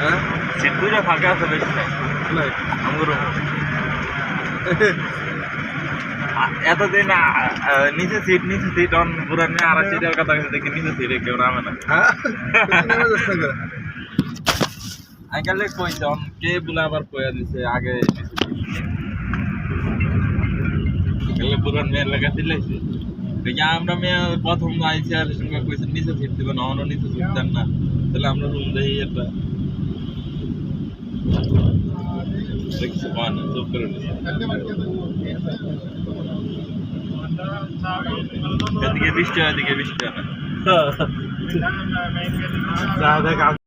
হ্যাঁ সিট দুইটা ফাঁকা আছে বেশি নাই নাই এতদিন নিচে সিট নিচে সিট অন পুরা নিয়ে আর সিটের কথা দেখি নিচে সিটে কেউ নামে না কইছে অন কে বলে আবার কইয়া দিছে আগে কালে পুরান মেয়ের লেখা দিলাইছে দেখি আমরা মেয়ে প্রথম আইসি আর সঙ্গে কইছে নিচে সিট দিবেন অন্য নিচে সিট দেন না তাহলে আমরা রুম দেখি একটা এদিকে বৃষ্টি হয় এদিকে বৃষ্টি হয় না যা দেখ